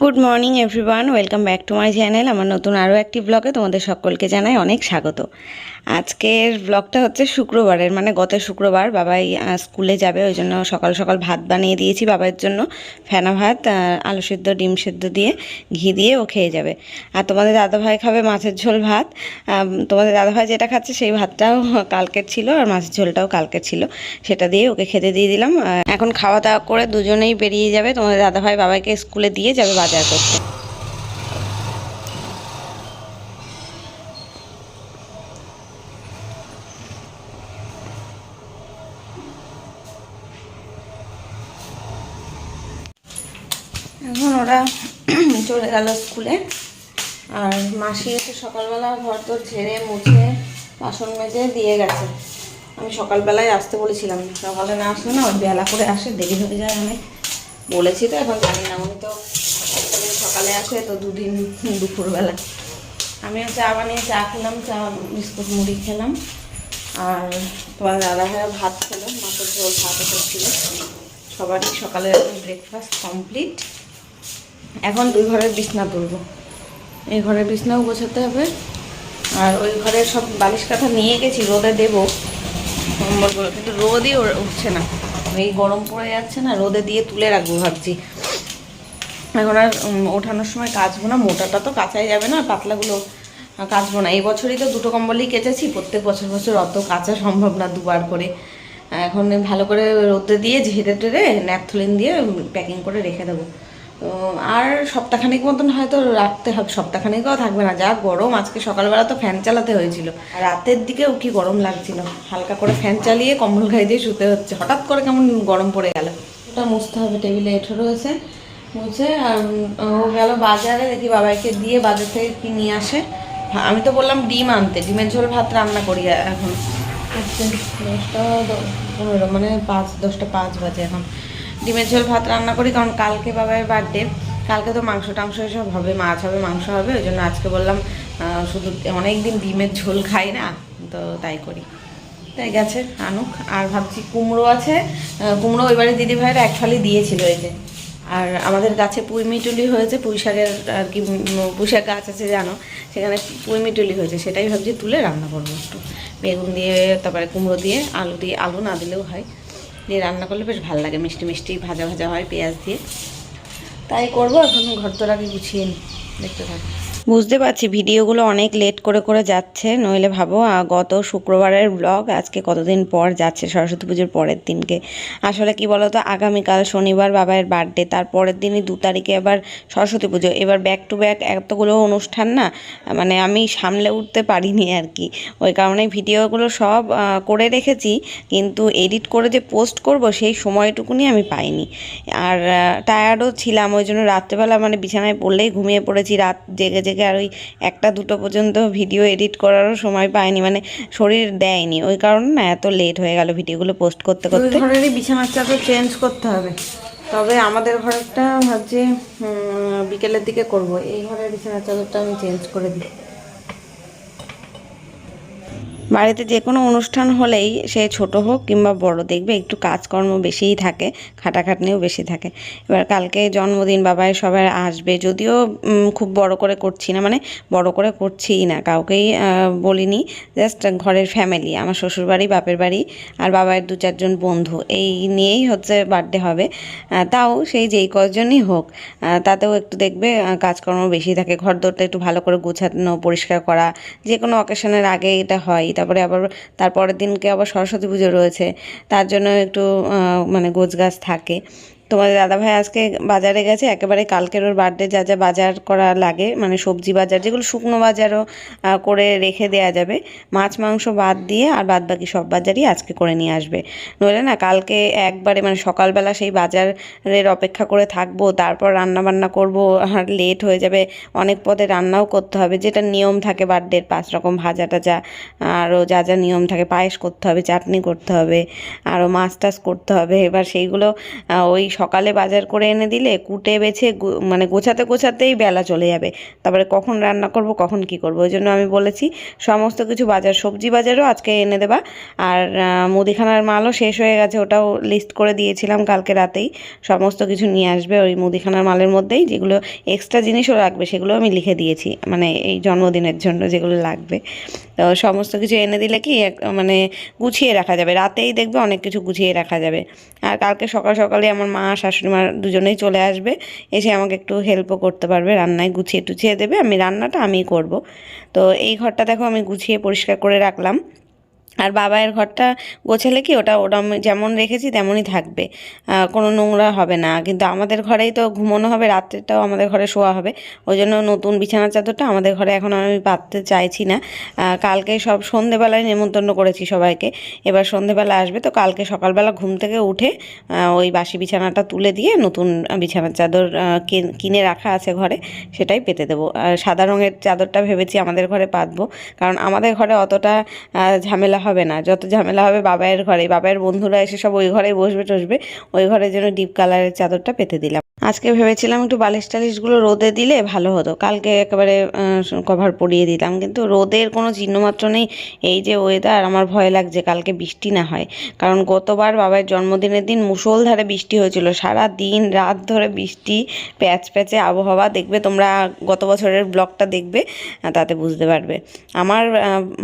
Good morning everyone welcome back to my channel আমার নতুন আরও একটি ব্লগে তোমাদের সকলকে জানাই অনেক স্বাগত। আজকের ব্লগটা হচ্ছে শুক্রবারের মানে গত শুক্রবার বাবাই স্কুলে যাবে, ওই জন্য সকাল সকাল ভাত বানিয়ে দিয়েছি বাবার জন্য। ফেনা ভাত আলু সেদ্ধ, ডিম সেদ্ধ দিয়ে ঘি দিয়ে ও খেয়ে যাবে। আর তোমাদের দাদাভাই খাবে মাছের ঝোল ভাত। তোমাদের দাদাভাই যেটা খাচ্ছে সেই ভাতটাও কালকের ছিল আর মাছের ঝোলটাও কালকের ছিল। সেটা দিয়ে ওকে খেতে দিয়ে দিলাম। এখন খাওয়া দাওয়া করে দুজনেই বেরিয়ে যাবে। তোমাদের দাদাভাই বাবাকে স্কুলে দিয়ে যাবে বাজার করতে এখন ওরা চলে গেল স্কুলে। আর মাসি এসে সকালবেলা ঘর তো ঝেড়ে, মুছে, বাসন মেজে দিয়ে গেছে। আমি সকালবেলায় আসতে বলেছিলাম, সকালে না আসলে না ওই বেলা করে আসে, দেরি হয়ে যায় অনেক। বলেছি তো, এখন জানি না, উনি তো সকালে আসে তো দুদিন দুপুরবেলা। আমিও চা বানিয়ে চা খেলাম, চা, বিস্কুট, মুড়ি খেলাম। আর তোমার দাদা ভাইয়া ভাত খেলো, মাছের ঝোল ভাত ছিল সবারই সকালে ব্রেকফাস্ট কমপ্লিট এখন দুই ঘরের বিছনা তুলবো। এই ঘরের বিছনাও গোছাতে হবে। আর ওই ঘরের সব বালিশ কাঁথা নিয়ে গেছি, রোদে দেবো। কিন্তু রোদই উঠছে না। এই গরম পড়ে যাচ্ছে না, রোদে দিয়ে তুলে রাখব ভাবছি। এখন আর ওঠানোর সময় কাচবো না, মোটাটা তো কাচাই যাবে না, পাতলাগুলো কাচবো না। এই বছরই তো দুটো কম্বলই কেচেছি, প্রত্যেক বছর বছর অত কাচা সম্ভব না দুবার করে। এখন ভালো করে রোদে দিয়ে, ঝেড়ে টেড়ে, ন্যাপথলিন দিয়ে প্যাকিং করে রেখে দেবো। আর সপ্তাহখানিক মতন হয়তো রাখতে হবে, সপ্তাহখানিকও থাকবে না, যা গরম, আজকে সকালবেলা তো ফ্যান চালাতে হয়েছিল। রাতের দিকেও কি গরম লাগছিল, হালকা করে ফ্যান চালিয়ে কম্বল গায়ে দিয়ে শুতে হচ্ছে, হঠাৎ করে কেমন গরম পড়ে গেল। ওটা মুছতে হবে, টেবিলে এঠো রয়েছে। মুছে আর ও গেল বাজারে দেখি বাবাইকে দিয়ে বাজার থেকে কি নিয়ে আসে। আমি তো বললাম ডিম আনতে ডিমের ঝোল ভাত রান্না করি এখন। আচ্ছা, দশটা মানে পাঁচ দশটা পাঁচ বাজে এখন। ডিমের ঝোল ভাত রান্না করি কারণ কালকে বাবার বার্থডে কালকে তো মাংস টাংস এসব হবে মাছ হবে মাংস হবে ওই জন্য আজকে বললাম শুধু অনেক দিন ডিমের ঝোল খাই না তো তাই করি। তাই গেছে আনুক। আর ভাবছি কুমড়ো আছে কুমড়ো ওইবারে দিদি ভাইয়ের এক ফালি দিয়েছিল এই যে। আর আমাদের গাছে পুঁইমিটুলি হয়েছে, পুঁই শাকের আর কি পুঁই শাক গাছ আছে, জানো? সেখানে পুঁইমিটুলি হয়েছে, সেটাই ভাবছি তুলে রান্না করব একটু। বেগুন দিয়ে, তারপরে কুমড়ো দিয়ে, আলু দিয়ে, আলু না দিলেও হয়। দিয়ে রান্না করলে বেশ ভালো লাগে, মিষ্টি মিষ্টি ভাজা ভাজা হয় পেঁয়াজ দিয়ে। তাই করব, এখন ঘর তোর আগে গুছিয়ে নিই দেখতে থাকি। বুঝতে পারছি, ভিডিওগুলো অনেক লেট করে করে যাচ্ছে, নইলে ভাবো গত শুক্রবারের ব্লগ আজকে কতদিন পর যাচ্ছে সরস্বতী পুজোর পরের দিনকে। আসলে কি বলতো, আগামীকাল শনিবার বাবার বার্থডে তার পরের দিনই দু তারিখে আবার সরস্বতী পুজো। এবার ব্যাক টু ব্যাক এতগুলো অনুষ্ঠান না মানে আমি সামলে উঠতে পারিনি আর কি। ওই কারণে ভিডিওগুলো সব করে রেখেছি, কিন্তু এডিট করে যে পোস্ট করব সেই সময়টুকুনি আমি পাইনি। আর টায়ার্ডও ছিলাম, ওই জন্য রাত্রেবেলা মানে বিছানায় পড়লেই ঘুমিয়ে পড়েছি, রাত জেগে জেগে আর ওই একটা দুটো পর্যন্ত ভিডিও এডিট করারও সময় পাইনি মানে শরীর দেয়নি। ওই কারণে না এত লেট হয়ে গেল ভিডিওগুলো পোস্ট করতে করতে। ঘরেরই বিছানার চাদর চেঞ্জ করতে হবে। তবে আমাদের ঘরটা ভাবছি বিকেলের দিকে করব। এই ঘরের বিছানার চাদরটা আমি চেঞ্জ করে দিই। বাড়িতে যে কোনো অনুষ্ঠান হলেই সে ছোট হোক কিংবা বড়, দেখবে একটু কাজকর্ম বেশিই থাকে, খাটাখাটনিও বেশি থাকে। এবার কালকে জন্মদিন, বাবাই সবাই আসবে, যদিও খুব বড় করে করছি না মানে বড় করে করছিই না, কাউকেই বলিনি, জাস্ট ঘরের ফ্যামিলি আমার শ্বশুরবাড়ি, বাপের বাড়ি আর বাবার দু চারজন বন্ধু, এই নিয়েই হচ্ছে বার্থডে হবে। তাও সেই যেই কজনই হোক তাতেও একটু দেখবে কাজকর্ম বেশি থাকে ঘর দরটা একটু ভালো করে গোছানো, পরিষ্কার করা, যে কোনো অকেশনের আগে এটা হয় তারপরে আবার, তারপরের দিনকে আবার সরস্বতী পুজো রয়েছে। তার জন্য একটু মানে গোছ গাছ থাকে। তোমাদের দাদাভাই আজকে বাজারে গেছে, একেবারে কালকের ওর বার্থডে যা যা বাজার করা লাগে মানে সবজি বাজার, যেগুলো শুকনো বাজারও করে রেখে দেয়া যাবে, মাছ, মাংস বাদ দিয়ে আর বাদ বাকি সব বাজারই আজকে করে নিয়ে আসবে। নইলে না কালকে একবারে মানে সকালবেলা সেই বাজারের অপেক্ষা করে থাকব, তারপর রান্না বান্না করব, আর লেট হয়ে যাবে, অনেক পদে রান্নাও করতে হবে, যেটা নিয়ম থাকে বার্থডের পাঁচ রকম ভাজা টাজা, আরও যা যা নিয়ম থাকে, পায়েস করতে হবে, চাটনি করতে হবে, আরও মাছ টাছ করতে হবে, এবার সেইগুলো ওই সকালে বাজার করে এনে দিলে কুটে বেছে মানে গোছাতে গোছাতেই বেলা চলে যাবে। তারপরে কখন রান্না করব, কখন কি করব, ওই জন্য আমি বলেছি, সমস্ত কিছু বাজার, সবজি বাজারও আজকে এনে দেবা। আর মুদিখানার মালও শেষ হয়ে গেছে, ওটাও লিস্ট করে দিয়েছিলাম কালকে রাতেই। সমস্ত কিছু নিয়ে আসবে ওই মুদিখানার মালের মধ্যেই, যেগুলো এক্সট্রা জিনিসও রাখবে সেগুলো আমি লিখে দিয়েছি মানে এই জন্মদিনের জন্য যেগুলো লাগবে। তো সমস্ত কিছু এনে দিলে কি মানে গুছিয়ে রাখা যাবে। রাতেই দেখবে অনেক কিছু গুছিয়ে রাখা যাবে। আর কালকে সকাল সকালে আমার মা, শাশুড়ি মা দুজনেই চলে আসবে। এসে আমাকে একটু হেল্পও করতে পারবে, রান্নায় গুছিয়ে টুছিয়ে দেবে। আমি রান্নাটা আমি করব। তো এই ঘরটা দেখো আমি গুছিয়ে পরিষ্কার করে রাখলাম। আর বাবায়ের ঘরটা গোছালে কি ওটা আমি যেমন রেখেছি তেমনই থাকবে। কোনো নোংরা হবে না। কিন্তু আমাদের ঘরেই তো ঘুমোনো হবে, রাত্রেটাও আমাদের ঘরে শোয়া হবে। ওই জন্য নতুন বিছানার চাদরটা আমাদের ঘরে এখন আমি পাততে চাইছি না। কালকে সব সন্ধেবেলায় নেমন্তন্ন করেছি সবাইকে। এবার সন্ধেবেলা আসবে তো কালকে সকালবেলা ঘুম থেকে উঠে ওই বাসি বিছানাটা তুলে দিয়ে নতুন বিছানার চাদর কিনে রাখা আছে ঘরে, সেটাই পেতে দেবো। আর সাদা রঙের চাদরটা ভেবেছি আমাদের ঘরে পাতবো কারণ আমাদের ঘরে অতটা ঝামেলা হবে না। যত ঝামেলা হবে বাবায়ের ঘরে বাবাইয়ের বন্ধুরা এসে সব ওই ঘরে বসবে, টসবে। ওই ঘরে যেন ডিপ কালারের চাদরটা পেতে দিলাম। আজকে ভেবেছিলাম একটু বালিশ টালিশগুলো রোদে দিলে ভালো হতো। কালকে একেবারে কভার পরিয়ে দিতাম। কিন্তু রোদের কোনো চিহ্নমাত্র নেই। এই যে ওয়েদার আমার ভয় লাগছে কালকে বৃষ্টি না হয়। কারণ গতবার বাবার জন্মদিনের দিন মুষলধারে বৃষ্টি হয়েছিল। সারা দিন রাত ধরে বৃষ্টি, প্যাচ প্যাচে আবহাওয়া দেখবে তোমরা, গত বছরের ব্লগটা দেখবে, তাতে বুঝতে পারবে। আমার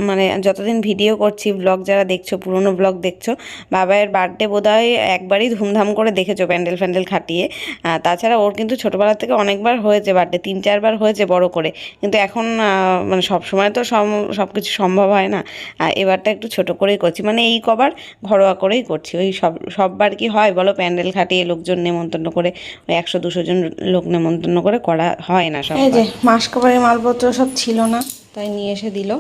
মানে যতদিন ভিডিও করছি ব্লগ যারা দেখছ, পুরনো ব্লগ দেখছ বাবায়ের বার্থডে বোধহয় একবারই ধুমধাম করে দেখেছ প্যান্ডেল ফ্যান্ডেল খাটিয়ে। তাছাড়া ওর কিন্তু ছোটোবেলা থেকে অনেকবার হয়েছে বার্থডে তিন চারবার হয়েছে বড় করে। কিন্তু এখন মানে সব সময় তো সব সব কিছু সম্ভব হয় না। আর এবারটা একটু ছোট করেই করছি। মানে এই কবার ঘরোয়া করেই করছি। ওই সব সববার কি হয় বলো? প্যান্ডেল খাটিয়ে লোকজন নেমন্তন্ন করে ওই একশো দুশো জন লোক নেমন্তন্ন করে করা হয় না সব এই যে মাস কবারের মালপত্র সব ছিল না তাই নিয়ে এসে দিল।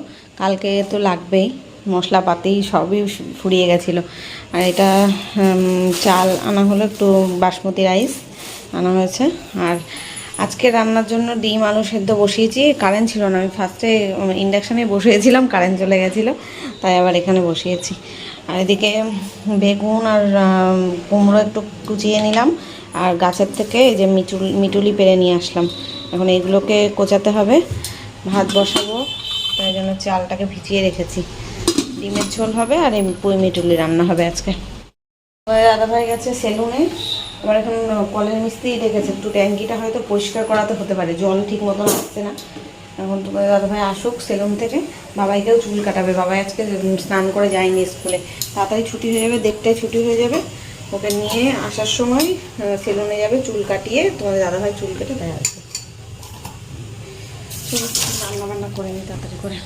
কালকে তো লাগবেই মশলাপাতি সবই ফুরিয়ে গেছিল। আর এটা চাল আনা হলো একটু বাসমতি রাইস। আনা হয়েছে। আর আজকে রান্নার জন্য ডিম, আলু সেদ্ধ বসিয়েছি। কারেন্ট ছিল না, আমি ফার্স্টে ইন্ডাকশানে বসিয়েছিলাম কারেন্ট চলে গেছিল, তাই আবার এখানে বসিয়েছি। আর এদিকে বেগুন আর কুমড়ো একটু কুচিয়ে নিলাম। আর গাছের থেকে এই যে মিটুল মিটুলি পেরে নিয়ে আসলাম। এখন এইগুলোকে কোচাতে হবে, ভাত বসাবো, তাই জন্য চালটাকে ভিজিয়ে রেখেছি। ডিমের ঝোল হবে আর এই পুঁই মিটুলি রান্না হবে আজকে। দাদা ভাই গেছে সেলুনে। এবার এখন কলের মিস্ত্রি ডেকেছে। একটু ট্যাঙ্কিটা হয়তো পরিষ্কার করাতে হতে পারে, জল ঠিক মতন আসছে না। এখন তোমাদের দাদা ভাই আসুক সেলুন থেকে, বাবাইকেও চুল কাটাবে। বাবাই আজকে স্নান করে যায়নি স্কুলে। তাড়াতাড়ি ছুটি হয়ে যাবে, দেড়টায় ছুটি হয়ে যাবে। ওকে নিয়ে আসার সময় সেলুনে যাবে চুল কাটিয়ে, তোমাদের দাদা ভাই চুল কেটে দেয় আসবে রান্না বান্না করে নি, তাড়াতাড়ি করে।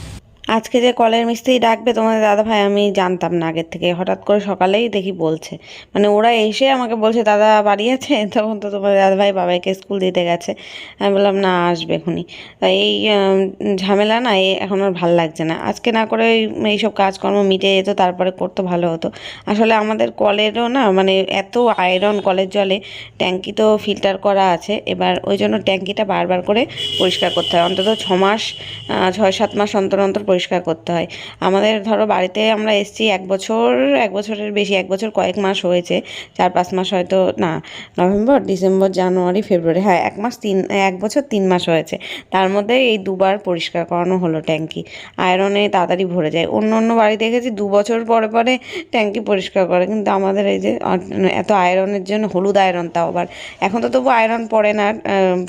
আজকে যে কলের মিস্ত্রি ডাকবে তোমাদের দাদা ভাই, আমি জানতাম না আগের থেকে। হঠাৎ করে সকালেই দেখি বলছে। মানে ওরা এসে আমাকে বলছে, দাদা বাড়ি আছে? তখন তো তোমাদের দাদা ভাই বাবাইকে স্কুল দিতে গেছে। আমি বললাম, না, আসবে এখনই। তাই এই ঝামেলা না, এই এখন আর ভালো লাগছে না। আজকে না করে এই- এইসব কাজকর্ম মিটে যেত, তারপরে করতে ভালো হতো। আসলে আমাদের কলেরও না মানে এত আয়রন কলের জলে ট্যাঙ্কি তো ফিল্টার করা আছে। এবার ওই জন্য ট্যাঙ্কিটা বারবার করে পরিষ্কার করতে হয়। অন্তত ছ মাস ছয় সাত মাস অন্তর অন্তর পরিষ্কার করতে হয়। আমাদের ধরো বাড়িতে আমরা এসেছি এক বছর, এক বছরের বেশি, এক বছর কয়েক মাস হয়েছে। চার পাঁচ মাস হয়তো, না, নভেম্বর, ডিসেম্বর, জানুয়ারি, ফেব্রুয়ারি হ্যাঁ এক মাস তিন, এক বছর তিন মাস হয়েছে। তার মধ্যে এই দুবার পরিষ্কার করানো হলো ট্যাঙ্কি। আয়রনে তাড়াতাড়ি ভরে যায়। অন্য অন্য বাড়ি দেখেছি দু বছর পরে পরে ট্যাঙ্কি পরিষ্কার করে। কিন্তু আমাদের এই যে এত আয়রনের জন্য, হলুদ আয়রন তাও আবার। এখন তো তবু আয়রন পড়ে না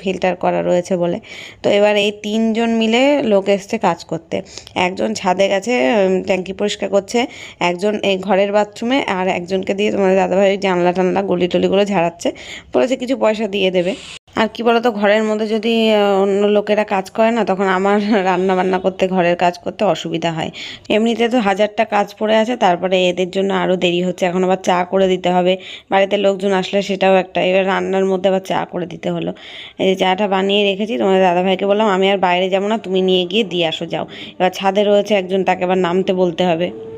ফিল্টার করা রয়েছে বলে। তো এবার এই তিনজন মিলে লোক এসছে কাজ করতে। একজন ছাদে গেছে ট্যাঙ্কি পরিষ্কার করছে, একজন এই ঘরের বাথরুমে আর একজনকে দিয়ে তোমাদের দাদাভাই জানলা টানলা, গলি টলিগুলো ঝাড়াচ্ছে, বলেছে কিছু পয়সা দিয়ে দেবে। আর কি বলতো, ঘরের মধ্যে যদি অন্য লোকেরা কাজ করে না, তখন আমার রান্না বান্না করতে, ঘরের কাজ করতে অসুবিধা হয়। এমনিতে তো হাজারটা কাজ পড়ে আছে, তারপরে এদের জন্য আরও দেরি হচ্ছে। এখন আবার চা করে দিতে হবে। বাড়িতে লোকজন আসলে সেটাও একটা এবার রান্নার মধ্যে আবার চা করে দিতে হলো। এই যে চাটা বানিয়ে রেখেছি, তোমাদের দাদাভাইকে বললাম, আমি আর বাইরে যাব না, তুমি নিয়ে গিয়ে দিয়ে আসো, যাও। এবার ছাদে রয়েছে একজন, তাকে আবার নামতে বলতে হবে।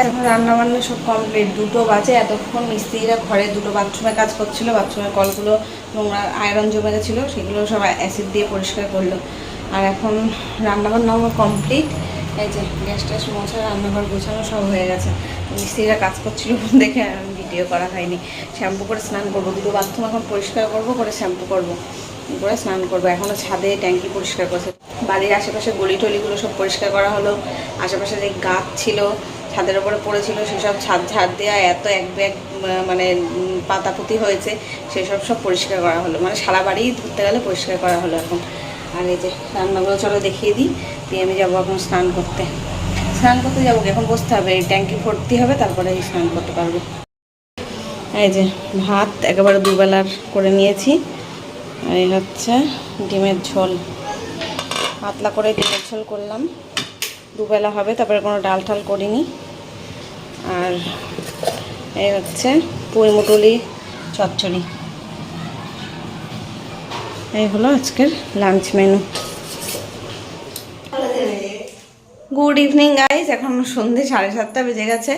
এখন রান্না বান্না সব কমপ্লিট দুটো বাজে, এতক্ষণ মিস্ত্রিরা ঘরে দুটো বাথরুমে কাজ করছিল বাথরুমের কলগুলো নোংরা আয়রন জমে গেছিল সেগুলো সব অ্যাসিড দিয়ে পরিষ্কার করল। আর এখন রান্না বান্না আমার কমপ্লিট এই যে, গ্যাস ট্যাস মোছা, রান্নাঘর গোছানো সব হয়ে গেছে। মিস্ত্রিরা কাজ করছিল দেখে ভিডিও করা হয়নি। শ্যাম্পু করে স্নান করব, দুটো বাথরুম এখন পরিষ্কার করব, করে শ্যাম্পু করব। করে স্নান করব এখনও ছাদে ট্যাঙ্কি পরিষ্কার করছে। বাড়ির আশেপাশে গলি টলিগুলো সব পরিষ্কার করা হলো। আশেপাশে যে গাছ ছিল ছাদের ওপরে পড়েছিল, সেসব ছাদ ঝাড় দেওয়া এত এক ব্যাগ মানে পাতাপুতি হয়েছে, সেসব সব পরিষ্কার করা হলো। মানে সারা বাড়ি ধরতে গেলে পরিষ্কার করা হলো এখন। আর এই যে রান্নাগুলো, চলো দেখিয়ে দিই। দিয়ে আমি যাব এখন স্নান করতে। স্নান করতে যাব? এখন বসতে হবে। এই ট্যাঙ্কি ভর্তি হবে, তারপরে স্নান করতে পারব। এই যে ভাত একেবারে দুবেলার করে নিয়েছি। আর এই হচ্ছে ডিমের ঝোল। পাতলা করে ডিমের ঝোল করলাম। দুবেলা হবে তারপরে কোনো ডাল ঠাল করিনি। আর এই হচ্ছে পুঁই মুটুলি চচ্চড়ি। এই হলো আজকের lunch menu good evening guys এখন সন্ধে সাড়ে সাতটা বেজে গেছে।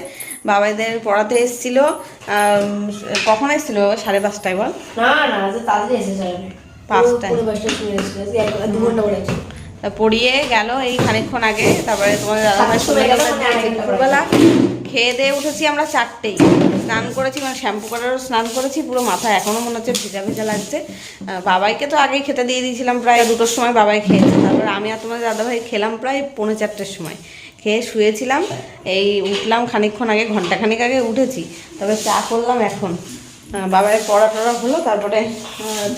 বাবাদের পড়াতে এসেছিল। কখন এসেছিল সাড়ে পাঁচটায় বল। না না আজ তাড়াতাড়ি এসেছে। পাঁচটায়। পড়িয়ে গেল এই খানিকক্ষণ আগে। তারপরে তোমাদের দাদাভাই সময় গেল, মানে দুপুরবেলা খেয়ে দিয়ে উঠেছি আমরা চারটেই। স্নান করেছি মানে শ্যাম্পু করারও স্নান করেছি পুরো মাথা এখনও মনে হচ্ছে ভেজা ভেজা লাগছে। বাবাইকে তো আগেই খেতে দিয়ে দিয়েছিলাম প্রায় দুটোর সময় বাবাই খেয়েছে। তারপরে আমি আর তোমাদের দাদাভাই খেলাম প্রায় পৌনে চারটের সময়। খেয়ে শুয়েছিলাম এই উঠলাম খানিকক্ষণ আগে ঘণ্টা খানিক আগে উঠেছি। তবে চা করলাম এখন। আহ, বাবার পড়া টড়া হলো তারপরে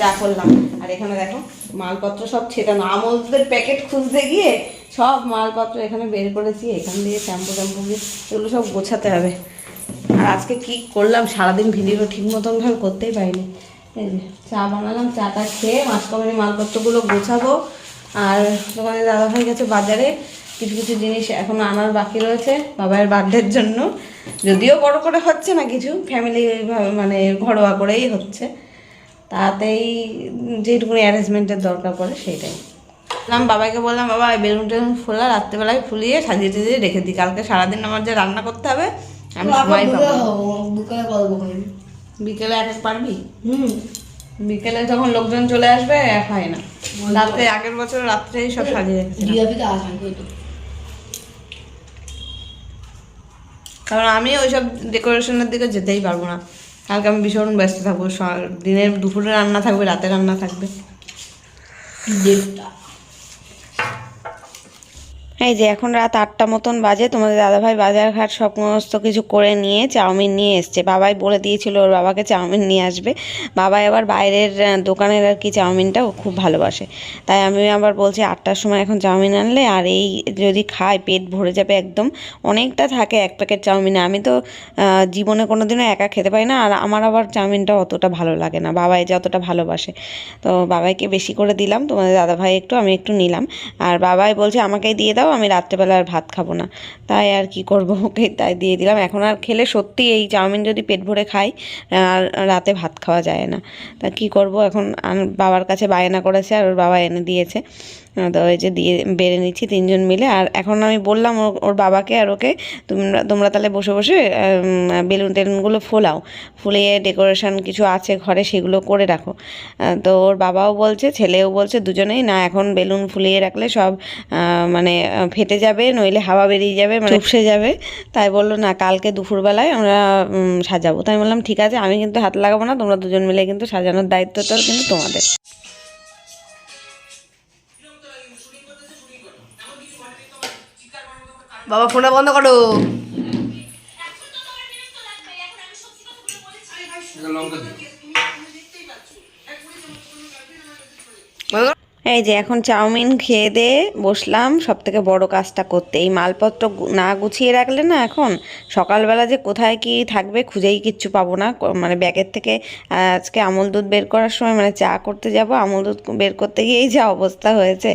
চা করলাম। আর এখানে দেখো মালপত্র সব ছেটানো আমলদের প্যাকেট খুঁজতে গিয়ে সব মালপত্র এখানে বের করেছি। এখান দিয়ে শ্যাম্পু ট্যাম্পু এগুলো সব গোছাতে হবে। আর আজকে কি করলাম সারাদিন ভিডিও ঠিক মতন ভাবে করতেই পারিনি। চা বানালাম চাটা খেয়ে মাসকমারি মালপত্রগুলো গোছাবো। আর তোমাদের দাদাভাই গেছে বাজারে। কিছু কিছু জিনিস এখনও আনার বাকি রয়েছে বাবার বার্থডের জন্য। যদিও বড় করে হচ্ছে না কিছু ফ্যামিলি মানে ঘরোয়া করেই হচ্ছে। তাতেই যেটুকুনি অ্যারেঞ্জমেন্টের দরকার পড়ে সেইটাই। বললাম বাবাকে বললাম বাবা বেলুন টেলুন ফোলা রাত্রেবেলায় ফুলিয়ে সাজিয়ে টাজিয়ে রেখে দিই। কালকে সারাদিন আমার যে রান্না করতে হবে আমি সময় পাবো। বিকেলে এক পারবি? হুম। বিকেলে যখন লোকজন চলে আসবে এক হয় না। রাত্রে আগের বছর রাত্রেই সব সাজিয়ে রেখেছিলাম জিওপিতে আসা কিন্তু কারণ আমি ওইসব ডেকোরেশনের দিকে যেতেই পারব না। কালকে আমি ভীষণ ব্যস্ত থাকব দিনের দুপুরে রান্না থাকবে, রাতে রান্না থাকবে। দেবটা এই যে এখন রাত আটটা মতন বাজে, তোমাদের দাদাভাই বাজার ঘাট সমস্ত কিছু করে নিয়ে চাউমিন নিয়ে এসছে। বাবাই বলে দিয়েছিল ওর বাবাকে চাউমিন নিয়ে আসবে। বাবাই আবার বাইরের দোকানের আর কি চাউমিনটা খুব ভালোবাসে। তাই আমি আবার বলছি আটটার সময় এখন চাউমিন আনলে আর এই যদি খায়, পেট ভরে যাবে একদম। অনেকটা থাকে এক প্যাকেট চাউমিনে। আমি তো জীবনে কোনো দিনও একা খেতে পারি না আর আমার আবার চাউমিনটা অতটা ভালো লাগে না। বাবাই যতটা ভালোবাসে। তো বাবাইকে বেশি করে দিলাম। তোমাদের দাদাভাই একটু, আমি একটু নিলাম। আর বাবাই বলছে আমাকেই দিয়ে দাও আমি রাত্রেবেলা আর ভাত খাব না। তাই আর কি করব ওকে? তাই দিয়ে দিলাম। এখন আর খেলে সত্যি এই চাউমিন যদি পেট ভরে খাই, আর রাতে ভাত খাওয়া যায় না। তা কি করব? এখন বাবার কাছে বায়না করেছে আর ওর বাবা এনে দিয়েছে। তো ওই যে দিয়ে বেড়ে নিচ্ছি তিনজন মিলে। আর এখন আমি বললাম ওর- ওর বাবাকে আর ওকে তোমরা তোমরা তাহলে বসে বসে বেলুন টেলুনগুলো ফোলাও। ফুলিয়ে ডেকোরেশন কিছু আছে ঘরে সেগুলো করে রাখো। তো ওর বাবাও বলছে ছেলেও বলছে দুজনেই না এখন বেলুন ফুলিয়ে রাখলে সব মানে ফেটে যাবে নইলে হাওয়া বেরিয়ে যাবে মানে চুপসে যাবে। তাই বলল না কালকে দুপুরবেলায় আমরা সাজাবো। তাই বললাম ঠিক আছে আমি কিন্তু হাত লাগাবো না তোমরা দুজন মিলে কিন্তু সাজানোর দায়িত্বটা কিন্তু তোমাদের। বাবা, ফোনটা বন্ধ করো। এই যে এখন চাউমিন খেয়ে দিয়ে বসলাম, সব থেকে বড় কাজটা করতে। এই মালপত্র না গুছিয়ে রাখলে না এখন সকালবেলা যে কোথায় কি থাকবে খুঁজেই কিচ্ছু পাবো না। মানে ব্যাগের থেকে আজকে আমল দুধ বের করার সময় মানে চা করতে যাব। আমল দুধ বের করতে গিয়েই যা অবস্থা হয়েছে।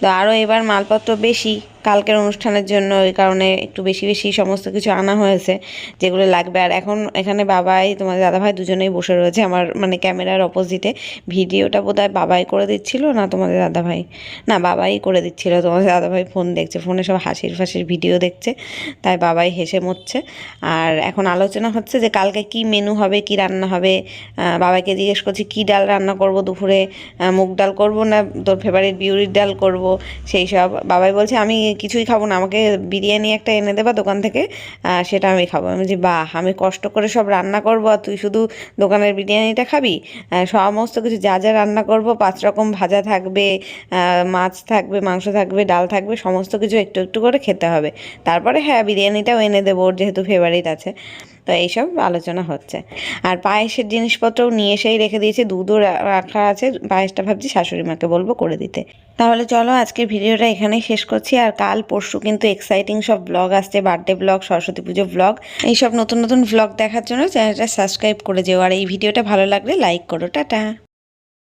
তো আরও এবার মালপত্র বেশি। কালকের অনুষ্ঠানের জন্য ওই কারণে একটু বেশি বেশি সমস্ত কিছু আনা হয়েছে, যেগুলো লাগবে। আর এখন এখানে বাবাই, তোমার দাদাভাই দুজনেই বসে রয়েছে আমার মানে ক্যামেরার অপোজিটে ভিডিওটা বোধহয় বাবাই করে দিচ্ছিল না তোমাদের দাদাভাই? না, বাবাই করে দিচ্ছিল, তোমাদের দাদাভাই ফোন দেখছে। ফোনে সব হাসির ফাসির ভিডিও দেখছে, তাই বাবাই হেসে মরছে। আর এখন আলোচনা হচ্ছে যে কালকে কি মেনু হবে, কি রান্না হবে? বাবাকে জিজ্ঞেস করছি, কি ডাল রান্না করব দুপুরে? মুগ ডাল করব না তোর ফেভারিট বিউরির ডাল করব? সেই সব বাবাই বলছে, আমি কিছুই খাব না। আমাকে বিরিয়ানি একটা এনে দেবা দোকান থেকে সেটা আমি খাব। আমি যে বাহ, আমি কষ্ট করে সব রান্না করব আর তুই শুধু দোকানের বিরিয়ানিটা খাবি? সমস্ত কিছু, যা যা রান্না করব, পাঁচ রকম ভাজা থাকবে মাছ থাকবে, মাংস থাকবে, ডাল থাকবে, সমস্ত কিছু একটু একটু করে খেতে হবে। তারপরে হ্যাঁ বিরিয়ানিটাও এনে দেবো, ওর যেহেতু ফেভারিট আছে। তো এইসব আলোচনা হচ্ছে। আর পায়েসের জিনিসপত্রও নিয়ে এসেই রেখে দিয়েছি। দুধও রাখা আছে। পায়েসটা ভাবছি শাশুড়ি মাকে বলব করে দিতে। তাহলে চলো আজকের ভিডিওটা এখানেই শেষ করছি। আর কাল পরশু কিন্তু এক্সাইটিং সব ব্লগ আসছে। বার্থডে ব্লগ সরস্বতী পুজো ব্লগ এইসব নতুন নতুন ব্লগ দেখার জন্য চ্যানেলটা সাবস্ক্রাইব করে যেও। আর এই ভিডিওটা ভালো লাগলে লাইক করো। টাটা।